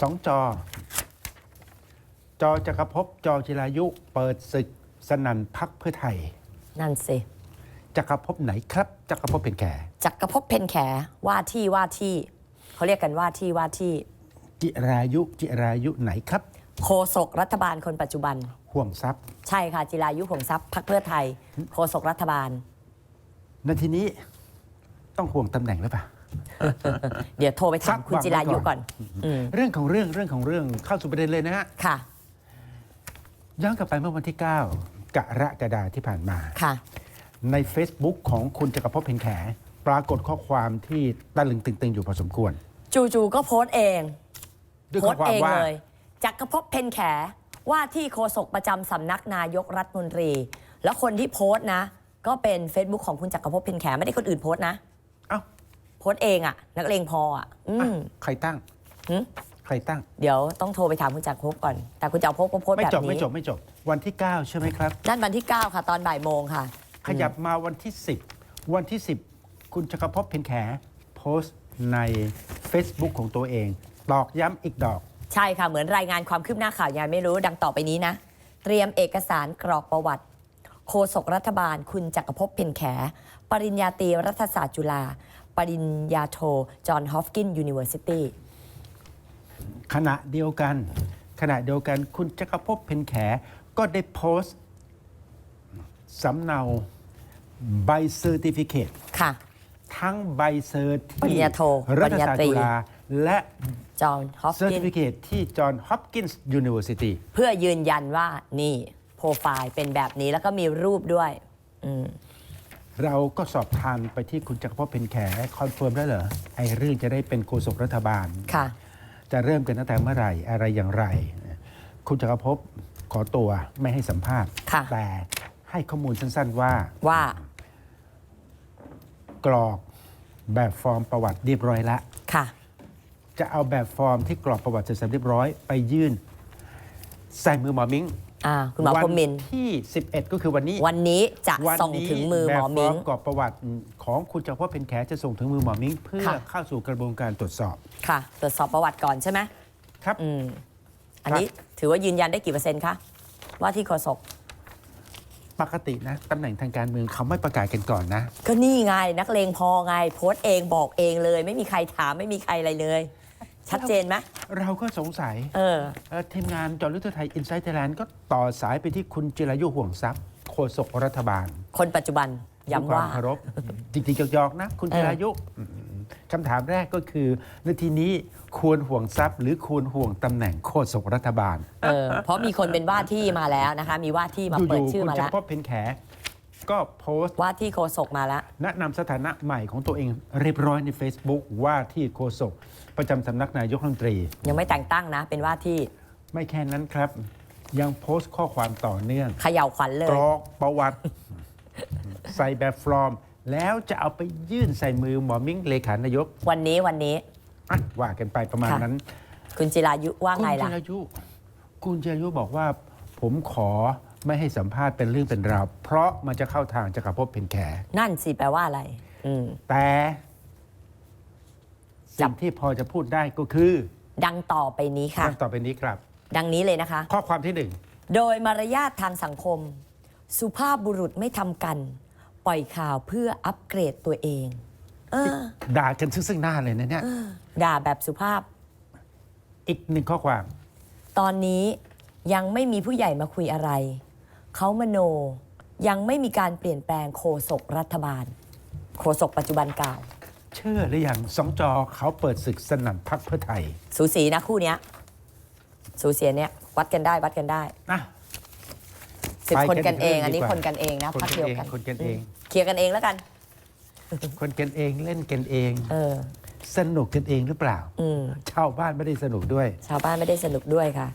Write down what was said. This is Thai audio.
สองจอ จอจักรภพจอจิรายุ เปิดศึกสนั่นพักเพื่อไทย นั่นสิจักรภพไหนครับจักรภพเป็นแก่จักรภพเพนแขว่าที่ว่าที่เขาเรียกกันว่าที่ว่าที่ จิรายุจิรายุไหนครับโฆษกรัฐบาลคนปัจจุบัน ห่วงทรัพย์ ใช่ค่ะจิรายุหงทรัพย์พักเพื่อไทยโฆษกรัฐบาล นาทีนี้ต้องห่วงตำแหน่งหรือเปล่า เดี๋ยวโทรไปถามซักคุณวางไว้จิรายุก่ก่ออนนอืมเรื่องของเรื่องเรื่องของเรื่องเข้าสู่ประเด็นเลยนะฮะค่ะ ย้อนกลับไปเมื่อวันที่ 9กรกฎาที่ผ่านมา ค่ะ ใน Facebook ของคุณจักรภพเพ็ญแข ปรากฏข้อความที่ตะลึงตึงๆอยู่พอสมควร จู่ๆก็โพสต์เอง ด้วยโพข้อสต์ความเองว่า เลยจักรภพเพนแขว่าที่โฆษกประจำสำนักนายกรัฐมนตรี แล้วคนที่โพสต์นะ ก็เป็น Facebook ของคุณจักรภพเพนแขไม่ได้คนอื่นโพสต์นะ เอ้า โพสต์เองอะนักเลงพออะอือะมใครตั้งหึใครตั้ง เดี๋ยวต้องโทรไปถามคุณจักรภพก่อน แต่คุณจักรภพก็โพสต์ไม่แบบจบไม่นี้จบไม่จบ วันที่ 9 ใช่ไหมครับ นั่นวันที่ 9 ค่ะ ตอนบ่ายโมงค่ะ ขยับมาวันที่ 10 วันที่ 10 คุณจักรภพเพ็ญแขโพสต์ใน Facebook ของตัวเองตอกย้ำอีกดอก ใช่ค่ะ เหมือนรายงานความคืบหน้าข่าวยังไม่รู้ดังต่อไปนี้นะ เตรียมเอกสารกรอกประวัติ โฆษกรัฐบาล คุณจักรภพเพ็ญแข ปริญญาตรีรัฐศาสตร์จุฬา ปริญญาโทจอห์นฮอฟกินยูนิเวอร์ซิตี้ขณะเดียวกัน ขณะเดียวกันคุณจักรภพเพ็ญแขก็ได้โพสต์สำเนาใบเซอร์ติฟิเคตค่ะ ทั้งใบเซอร์ปริที่ญญาโทรัฐศาสตปริร์ญญาตรี จุฬาและจอห์นฮอฟเซอร์กิตินฟิเคตที่จอห์นฮอปกินส์ยูนิเวอร์ซิตี้ เพื่อยืนยันว่านี่ โปรไฟล์เป็นแบบนี้แล้วก็มีรูปด้วย อืม เราก็สอบทานไปที่คุณจักรภพเพ็ญแขคอนเฟิร์มแล้วเหรอไอ้เรื่องจะได้เป็นโฆษกรัฐบาล ค่ะ จะเริ่มกันตั้งแต่เมื่อไหร่อะไรอย่างไร คุณจักรภพขอตัวไม่ให้สัมภาษณ์ ค่ะ แต่ให้ข้อมูลสั้นๆว่า ว่า กรอกแบบฟอร์มประวัติเรียบร้อยแล้วค่ะ จะเอาแบบฟอร์มที่กรอกประวัติเสร็จสับเรียบร้อยไปยื่น ใส่มือหมอมิง อ่าคุณหมอวัพรหมินทร์ที่ 11 ก็คือวันนี้วันนี้จะวันส่งนี้ถึงมือหมอแบบฟมิองร์มกรอกประวัติของคุณจักรภพเพ็ญแขจะส่งถึงมือหมอมิงเพื่อค่ะ เข้าสู่กระบวนการตรวจสอบค่ะ ตรวจสอบประวัติก่อนใช่ไหมครับ อืม อันนี้ถือว่ายืนยันได้กี่เปอร์เซ็นต์คะว่าที่โฆษกปกตินะตำแหน่งทางการเมืองเขาไม่ประกาศกันก่อนนะ ก็นี่ไงนักเลงพอไงโพสต์เองบอกเองเลย ไม่มีใครถามไม่มีใครอะไรเลย ชัดเจนไหมเราก็สงสัยเออเอ่อทีมงานจอรุทไทยอินไซต์ไทยแลนด์ก็ต่อสายไปที่คุณจิรายุห่วงทรัพย์โฆษกรัฐบาลคนปัจจุบันย้ำว่า ด้วยคมเคารพจริงๆหยอกๆนะ คุณเออจิรายุมคำถามแรกก็คือนาทีนี้ควรห่วงทรัพย์ หรือควรห่วงตำแหน่งโฆษกรัฐบาลเออเพราะมีคนเป็นว่าที่มาแล้วนะคะ มีว่าที่มาอเปิดยู่ๆชื่อคุณมาจักแล้รวภพเพ็ญแข ก็โพสต์ว่าที่โฆษกมาแล้วแนะนำสถานะใหม่ของตัวเองเรียบร้อยใน Facebook ว่าที่โฆษกประจำสำนักนายกรัฐมนตรี ยังไม่แต่งตั้งนะ เป็นว่าที่ไม่แค่นั้นครับ ยังโพสต์ข้อความต่อเนื่องเขย่าขวัญเลยกรอกประวัติ ใส่แบบฟอร์ม แล้วจะเอาไปยื่นใส่มือหมอมิ้งเลขานายกวันนี้วันนี้ อะว่ากันไปประมาณค่ะ นั้น คุณจิรายุว่าคุณไงจิล่ะรายุ คุณจิรายุบอกว่าผมขอ ไม่ให้สัมภาษณ์เป็นเรื่องเป็นราว เพราะมันจะเข้าทางจักรภพเป็นแขนั่นสิแปลว่าอะไร อืม แต่จัสิ่บงที่พอจะพูดได้ก็คือดังต่อไปนี้ค่ะ ดังต่อไปนี้ครับ ดังนี้เลยนะคะ ข้อความที่หนึ่งโดยมารยาททางสังคม สุภาพบุรุษไม่ทำกัน ปล่อยข่าวเพื่ออัปเกรดตัวเอง เออ ด่ากันซึ่งซึ่งหน้าเลยนะเนี่ย ด่าแบบสุภาพ อีกหนึ่งข้อความ ตอนนี้ยังไม่มีผู้ใหญ่มาคุยอะไร เขามโนยังไม่มีการเปลี่ยนแปลงโฆษกรัฐบาล โฆษกปัจจุบันกล่าว เชื่อหรือยังสองจอเขาเปิดศึกสนั่นพักเพื่อไทย สูสีนะคู่เนี้ย สูสีเนี้ยวัดกันได้วัดกันได้นะสิบไปคนกักันนเองอีกเรื่อง อันนี้ดีกว่าคนกันเองนะคนพักกันเดียวเองกันคนกันเอง เคลียร์กันเองแล้วกัน คนกันเองเล่นกันเอง เออ สนุกกันเองหรือเปล่าอืมชาวบ้านไม่ได้สนุกด้วย ชาวบ้านไม่ได้สนุกด้วยค่ะ